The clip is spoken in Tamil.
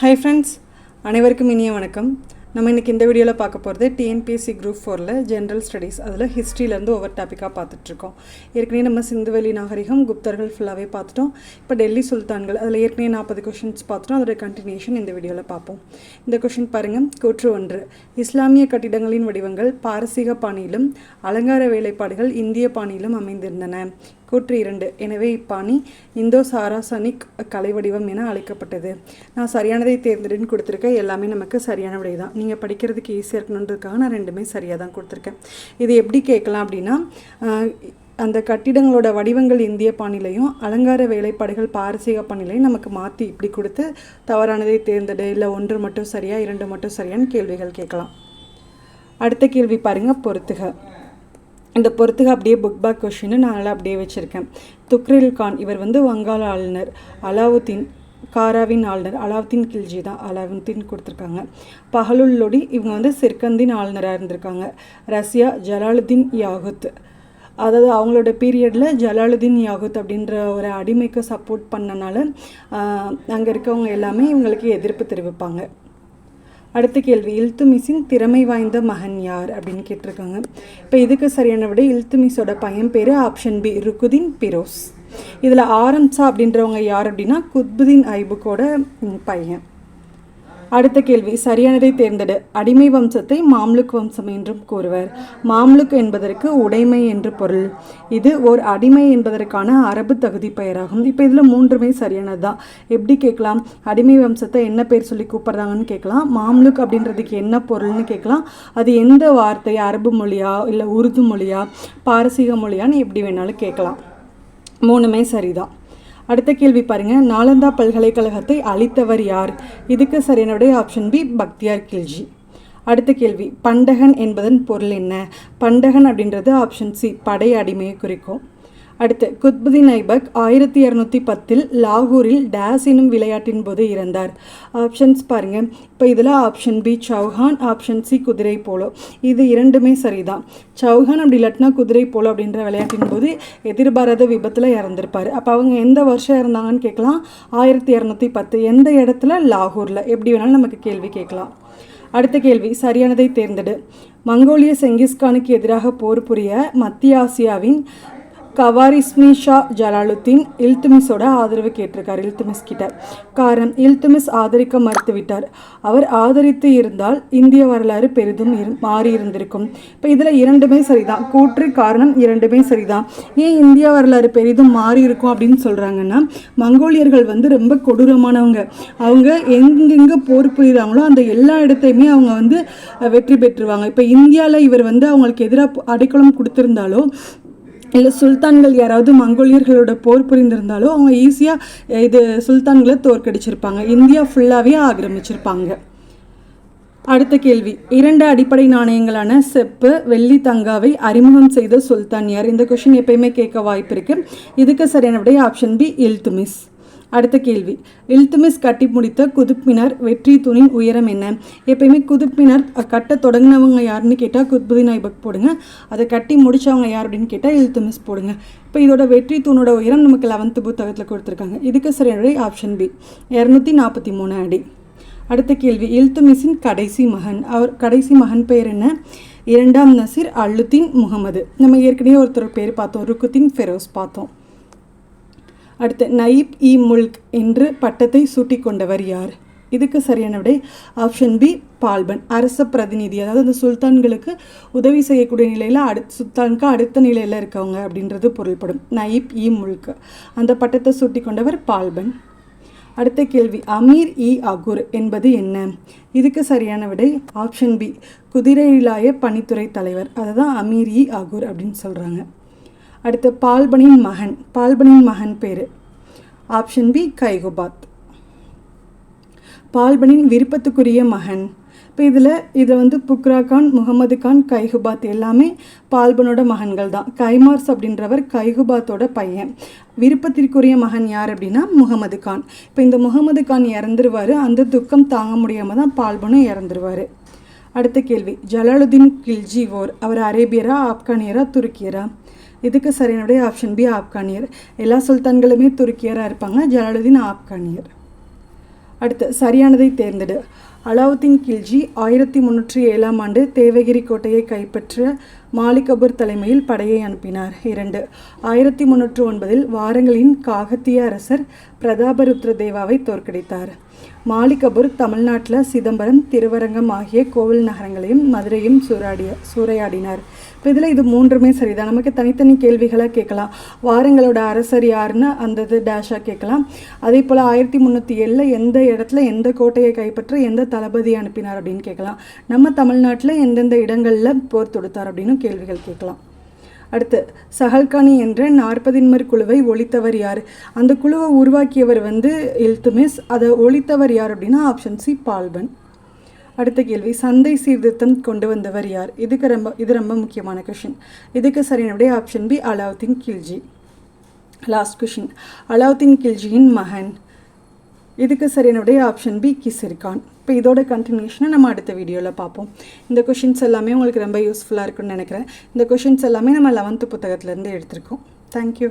ஹை ஃப்ரெண்ட்ஸ் அனைவருக்கும் இனிய வணக்கம். நம்ம இன்றைக்கி இந்த வீடியோவில் பார்க்க போகிறது டிஎன்பிஎஸ்சி குரூப் ஃபோரில் ஜென்ரல் ஸ்டடீஸ் அதில் ஹிஸ்ட்ரியிலேருந்து ஒவ்வொரு டாப்பிக்காக பார்த்துட்ருக்கோம் ஏற்கனவே நம்ம சிந்துவெளி நாகரிகம் குப்தர்கள் ஃபுல்லாகவே பார்த்துட்டோம். இப்போ டெல்லி சுல்தான்கள் அதில் ஏற்கனவே நாற்பது கொஷின்ஸ் பார்த்துட்டோம். அதோட கண்டினியூஷன் இந்த வீடியோவில் பார்ப்போம். இந்த கொஷின் பாருங்கள் கூற்று ஒன்று. இஸ்லாமிய கட்டிடங்களின் வடிவங்கள் பாரசீக பாணியிலும் அலங்கார வேலைப்பாடுகள் இந்திய பாணியிலும் அமைந்திருந்தன. கூற்று இரண்டு. எனவே இப்பாணி இந்தோ சாராசனிக் கலை வடிவம் என அழைக்கப்பட்டது. நான் சரியானதை தேர்ந்தெடுன்னு கொடுத்துருக்கேன் எல்லாமே நமக்கு சரியான விடை தான் நீங்கள் படிக்கிறதுக்கு ஈஸியாக இருக்கணுன்றதுக்காக நான் ரெண்டுமே சரியாக தான் கொடுத்துருக்கேன். இது எப்படி கேட்கலாம் அப்படின்னா அந்த கட்டிடங்களோட வடிவங்கள் இந்திய பாணிலையும் அலங்கார வேலைப்பாடுகள் பாரசீக பாணிலையும் நமக்கு மாற்றி இப்படி கொடுத்து தவறானதை தேர்ந்தெடு இல்லை ஒன்று மட்டும் சரியா இரண்டு மட்டும் சரியான்னு கேள்விகள் கேட்கலாம். அடுத்த கேள்வி பாருங்கள் பொறுத்துக. இந்த பொறுத்துக அப்படியே புக் பேக் கொஷின் நான் நல்லா அப்படியே வச்சுருக்கேன். துக்ரில் கான் இவர் வந்து வங்காள ஆளுநர். அலாவுத்தீன் காராவின் ஆளுநர். அலாவுத்தீன் கில்ஜி தான் அலாவுத்தீன் கொடுத்துருக்காங்க. பஹலுல் லொடி இவங்க வந்து சிர்கந்தின் ஆளுநராக இருந்திருக்காங்க. ரஷ்யா ஜலாலுதீன் யாகுத். அதாவது அவங்களோட பீரியடில் ஜலாலுதீன் யாகுத் அப்படின்ற ஒரு அடிமைக்கு சப்போர்ட் பண்ணனால அங்கே இருக்கவங்க எல்லாமே இவங்களுக்கு எதிர்ப்பு தெரிவிப்பாங்க. அடுத்த கேள்வி இல்துமிஸின் திறமை வாய்ந்த மகன் யார் அப்படின்னு கேட்டிருக்காங்க. இப்போ இதுக்கு சரியான விட இல்துமிஸோட பையன் பேர் ஆப்ஷன் பி ருக்குதீன் பிரோஸ். இதில் ஆரம்சா அப்படின்றவங்க யார் அப்படின்னா குத்புதீன் ஐபுக்கோட பையன். அடுத்த கேள்வி சரியானதை தேர்ந்தெடு. அடிமை வம்சத்தை மாம்லுக் வம்சம் என்றும் கூறுவர். மாம்லுக் என்பதற்கு உடைமை என்று பொருள். இது ஓர் அடிமை என்பதற்கான அரபு தகுதி பெயராகும். இப்போ இதில் மூன்றுமே சரியானது தான் எப்படி கேட்கலாம்? அடிமை வம்சத்தை என்ன பேர் சொல்லி கூப்பிட்றாங்கன்னு கேட்கலாம். மாம்லுக் அப்படின்றதுக்கு என்ன பொருள்னு கேட்கலாம். அது எந்த வார்த்தை அரபு மொழியா இல்லை உருது மொழியா பாரசீக மொழியான்னு எப்படி வேணாலும் கேட்கலாம். மூணுமே சரிதான். அடுத்த கேள்வி பாருங்கள் நாலந்தா பல்கலைக்கழகத்தை அளித்தவர் யார்? இதுக்கு சரியான விடை ஆப்ஷன் பி பக்தியார் கில்ஜி அடுத்த கேள்வி பண்டகன் என்பதன் பொருள் என்ன? பண்டகன் அப்படின்றது ஆப்ஷன் சி படை அடிமையை குறிக்கும். அடுத்து குத்புதீன் ஐபக் ஆயிரத்தி இரநூத்தி பத்தில் லாகூரில் டேஸ் எனும் விளையாட்டின் போது இறந்தார். ஆப்ஷன்ஸ் பாருங்க. இப்போ இதில் option B Chauhan. Option C குதிரை போலோ. இது இரண்டுமே சரிதான். சௌஹான் அப்படி இல்லாட்டினா குதிரை போலோ அப்படின்ற விளையாட்டின் போது எதிர்பாராத விபத்தில் இறந்திருப்பார். அப்போ அவங்க எந்த வருஷம் இறந்தாங்கன்னு கேட்கலாம். ஆயிரத்தி இரநூத்தி பத்து எந்த இடத்துல? லாகூரில். எப்படி வேணாலும் நமக்கு கேள்வி கேட்கலாம். அடுத்த கேள்வி சரியானதை தேர்ந்தெடு. மங்கோலிய செங்கிஸ்கானுக்கு எதிராக போர் புரிய மத்திய ஆசியாவின் கவாரிஸ்மி ஷா ஜலாலுத்தீன் இல்துமிஸோட ஆதரவு கேட்டிருக்கார் இல்துமிஸ் கிட்ட. காரணம் இல்துமிஸ் ஆதரிக்க மறுத்துவிட்டார். அவர் ஆதரித்து இருந்தால் இந்திய வரலாறு பெரிதும் இரு மாறி இருந்திருக்கும் இப்போ இதில் இரண்டுமே சரிதான். கூற்று காரணம் இரண்டுமே சரிதான். ஏன் இந்திய வரலாறு பெரிதும் மாறி இருக்கும் அப்படின்னு சொல்கிறாங்கன்னா மங்கோலியர்கள் வந்து ரொம்ப கொடூரமானவங்க. அவங்க எங்கெங்கே போர் புரியுறாங்களோ அந்த எல்லா இடத்தையுமே அவங்க வந்து வெற்றி பெற்றுருவாங்க இப்போ இந்தியாவில் இவர் வந்து அவங்களுக்கு எதிராக அடைக்கலம் கொடுத்துருந்தாலும் இல்லை சுல்தான்கள் யாராவது மங்கோலியர்களோட போர் புரிந்திருந்தாலோ அவங்க ஈஸியாக இது சுல்தான்களை தோற்கடிச்சிருப்பாங்க. இந்தியா ஃபுல்லாகவே ஆக்கிரமிச்சிருப்பாங்க. அடுத்த கேள்வி. இரண்டு அடிப்படை நாணயங்களான செப்பு வெள்ளி தங்காவை அறிமுகம் செய்த சுல்தான் யார்? இந்த கொஷின் எப்பயுமே கேட்க வாய்ப்பு இருக்கு. இதுக்கு சரியான விடை ஆப்ஷன் பி இல்துமிஸ். அடுத்த கேள்வி. இல்துமிஸ் கட்டி முடித்த குதுப்பினர் வெற்றி தூணின் உயரம் என்ன? எப்பயுமே குதுப்பினர் கட்ட தொடங்கினவங்க யாருன்னு கேட்டால் குத்புதீன் ஐபக் போடுங்க. அதை கட்டி முடித்தவங்க யார் அப்படின்னு கேட்டால் இல்துமிஸ் போடுங்க. இப்போ இதோட வெற்றி தூணோட உயரம் நமக்கு லெவன்த்து புத்தகத்தில் கொடுத்துருக்காங்க. இதுக்கு சரியான ஆப்ஷன் பி இரநூத்தி நாற்பத்தி மூணு அடி. அடுத்த கேள்வி. இல்துமிஸின் கடைசி மகன். அவர் கடைசி மகன் பெயர் என்ன? இரண்டாம் நசீர் அல்லுத்தீன் முகமது. நம்ம ஏற்கனவே ஒருத்தர் பேர் பார்த்தோம். ருக்குத்தீன் ஃபெரோஸ் பார்த்தோம். அடுத்து நயீப் இ முல்க் என்று பட்டத்தை சூட்டிக்கொண்டவர் யார்? இதுக்கு சரியான விடை ஆப்ஷன் பி பால்பன். அரச பிரதிநிதி அதாவது அந்த சுல்தான்களுக்கு உதவி செய்யக்கூடிய நிலையில் அடுத் சுல்தானுக்கு அடுத்த நிலையில் இருக்கவங்க அப்படின்றது பொருள்படும். நயீப் இ முல்க் அந்த பட்டத்தை சூட்டிக்கொண்டவர் பால்பன். அடுத்த கேள்வி அமீர் இ அகுர் என்பது என்ன? இதுக்கு சரியான விடை ஆப்ஷன் பி குதிரையிலாய பணித்துறை தலைவர். அதை தான் அமீர் இ அகுர் அப்படின்னு சொல்கிறாங்க அடுத்து பால்பனின் மகன் பால்பனின் மகன் பேர். Option B Kaiqubad. பால்பனின் விருப்பத்துக்குரிய மகன். இப்போ இதில் இதில் வந்து புக்ரா கான் முகமது கான் கைகுபாத் எல்லாமே பால்பனோட மகன்கள் தான். கைமார்ஸ் அப்படின்றவர் கைகுபாத்தோட பையன். விருப்பத்திற்குரிய மகன் யார் அப்படின்னா முகமது கான். இப்போ இந்த முகமது கான் இறந்துருவார். அந்த துக்கம் தாங்க முடியாமல் தான் பால்பனும் இறந்துருவார். அடுத்த கேள்வி ஜலாலுதீன் கில்ஜி ஓர் அவர் அரேபியரா ஆப்கானியரா துருக்கியரா? இதுக்கு சரியானடைய ஆப்ஷன் பி ஆப்கானியர். எல்லா சுல்தான்களுமே துருக்கியராக இருப்பாங்க. ஜலாலுதீன் ஆப்கானியர். அடுத்து சரியானதை தேர்ந்தெடு. அலாவுதீன் கில்ஜி ஆயிரத்தி முந்நூற்றி ஏழாம் ஆண்டு தேவகிரி கோட்டையை கைப்பற்ற மாலிகபூர் தலைமையில் படையை அனுப்பினார். இரண்டு ஆயிரத்தி முந்நூற்று ஒன்பதில் வாரங்களின் காகத்திய அரசர் பிரதாபருத்ர தேவாவை தோற்கடித்தார். மாலிக் கபூர் தமிழ்நாட்டில் சிதம்பரம் திருவரங்கம் ஆகிய கோவில் நகரங்களையும் மதுரையும் சூறாடிய சூறையாடினார். இப்போ இதில் இது மூன்றுமே சரிதான். நமக்கு தனித்தனி கேள்விகளாக கேட்கலாம். வாரங்களோட அரசர் யாருன்னு அந்த இது டேஷாக கேட்கலாம். அதே போல் ஆயிரத்தி முந்நூற்றி ஏழில் எந்த இடத்துல எந்த கோட்டையை கைப்பற்ற எந்த தளபதி அனுப்பினார் அப்படின்னு கேட்கலாம். நம்ம தமிழ்நாட்டில் எந்தெந்த இடங்களில் போர் தொடுத்தார் அப்படின்னு கேள்விகள் கேட்கலாம். அடுத்து சஹல்கானி என்ற நாற்பதின்மர் குழுவை ஒழித்தவர் யார்? அந்த குழுவை உருவாக்கியவர் வந்து இல்துமிஸ். அதை ஒழித்தவர் யார் அப்படின்னா ஆப்ஷன் சி பால்பன். அடுத்த கேள்வி சந்தை சீர்திருத்தம் கொண்டு வந்தவர் யார்? இதுக்கு ரொம்ப இது ரொம்ப முக்கியமான கொஷின் இதுக்கு சரியானபடி option B Alauddin Khilji. Last question Alauddin கில்ஜியின் மகன். இதுக்கு சரியானபடி ஆப்ஷன் பி கிசிர்கான். இப்போ இதோட கண்டினியூஷனை நம்ம அடுத்த வீடியோவில் பார்ப்போம். இந்த கொஷின்ஸ் எல்லாமே உங்களுக்கு ரொம்ப யூஸ்ஃபுல்லாக இருக்குன்னு நினைக்கிறேன். இந்த கொஷின்ஸ் எல்லாமே நம்ம லெவன்த்து புத்தகத்துலேருந்து எடுத்திருக்கோம். தேங்க்யூ